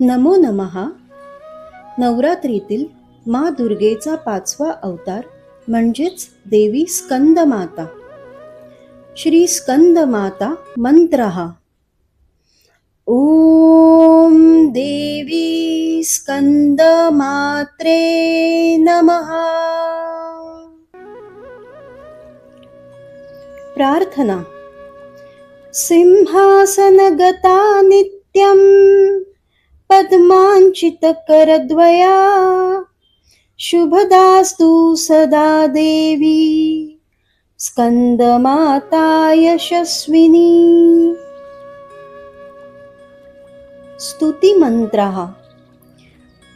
नमो नमहा नवरात्रीतील मा दुर्गेचा पाचवा अवतार म्हणजेच देवी स्कंदमाता. श्री स्कंदमाता मंत्र. हा ओम देवी स्कंदमात्रे नमहा प्रार्थना. सिंहासनगता नित्यं पद्माञ्चितकरद्वया शुभदास्तु सदा देवी। स्कन्दमाता यशस्विनी। स्तुतिमन्त्रः।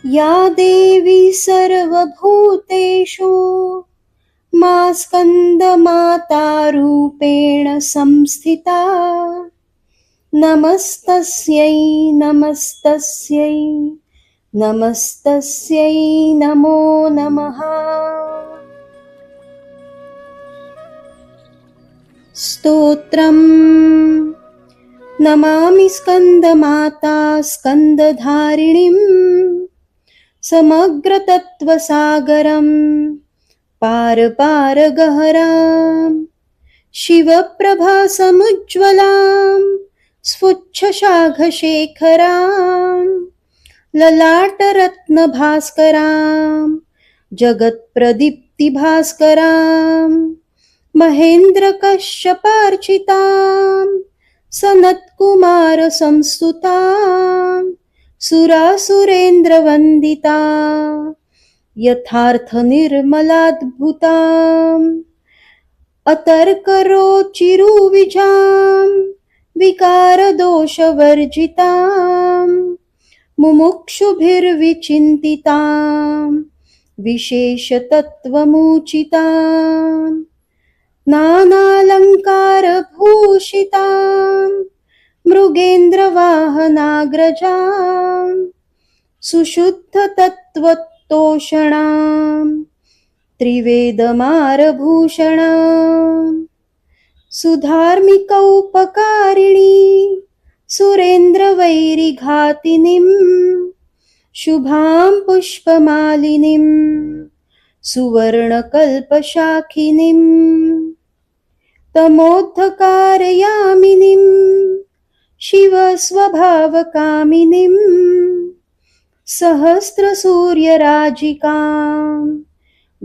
या देवी सर्वभूतेषु मा स्कन्दमातारूपेण संस्थिता। नमस्तस्यै नमस्तस्यै नमस्तस्यै नमो नमः। स्तोत्रम्। नमामि स्कन्दमाता स्कन्दधारिणीं समग्रतत्त्वसागरम्। पार पार गहरां शिवप्रभासमुज्ज्वलां स्फुच्छशाघशेखरां ललाटरत्नभास्करां जगत्प्रदीप्तिभास्करां महेन्द्रकश्यपार्चितां सनत्कुमारसंस्तुतां सुरासुरेन्द्रवन्दिता यथार्थनिर्मलाद्भुताम् अतर्करोचिरुविजां विकारदोषवर्जितां मुमुक्षुभिर्विचिन्तितां विशेषतत्त्वमूचिताम् नानालङ्कारभूषितां मृगेन्द्रवाहनाग्रजां सुशुद्धतत्त्वतोषणाम् त्रिवेदमारभूषणाम् त्रिवेदमारभूषणां सुधार्मिकौपकारिणी सुरेन्द्रवैरिघातिनीं शुभां पुष्पमालिनीं सुवर्णकल्पशाखिनीं तमोद्धकारयामिनीं शिवस्वभावकामिनीं सहस्रसूर्यराजिकां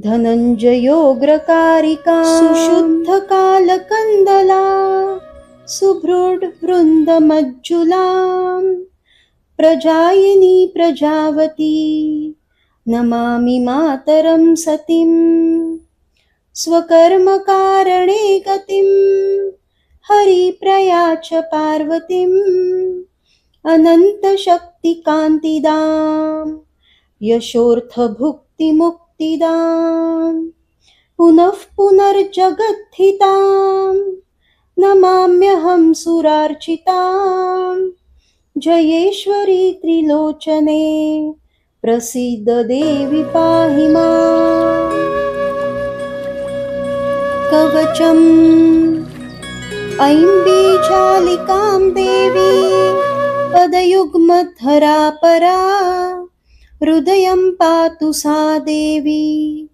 धनञ्जयोग्रकारिका। सुशुद्धकालकन्दला। सुभृड्वृन्दमज्जुलां प्रजायिनी प्रजावती। नमामि मातरं सतीं। स्वकर्मकारणे गतिं। हरिप्रया च पार्वतीम् अनन्तशक्तिकान्तिदां यशोऽर्थभुक्तिमुक्तिदां पुनः पुनर्जगद्धितां नमाम्यहं सुरार्चितां जयेश्वरी त्रिलोचने प्रसीद देवि पाहि मा कवचम् ऐं बीजालिकां देवी पदयुग्मधरा परा हृदयं पातु सा देवी।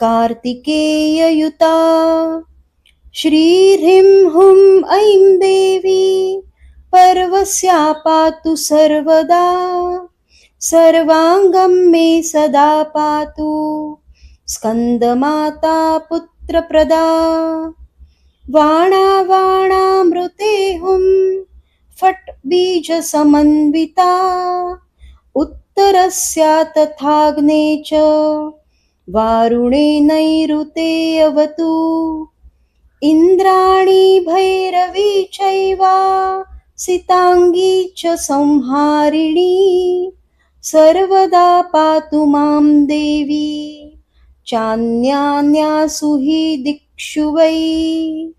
कार्तिकेययुता श्रीह्रीं हुं ऐं देवी पर्वस्या पातु सर्वदा। सर्वाङ्गं मे सदा पातु स्कन्दमाता पुत्रप्रदा। वाणा वाणामृते हुं फट् बीजसमन्विता। उत्तरस्या तथाग्ने च। वारुणे नैऋते अवतु। इन्द्राणी भैरवी चैवा। सिताङ्गी च संहारिणी। सर्वदा पातु मां देवी। चान्यान्यासु हि दिक्षु वै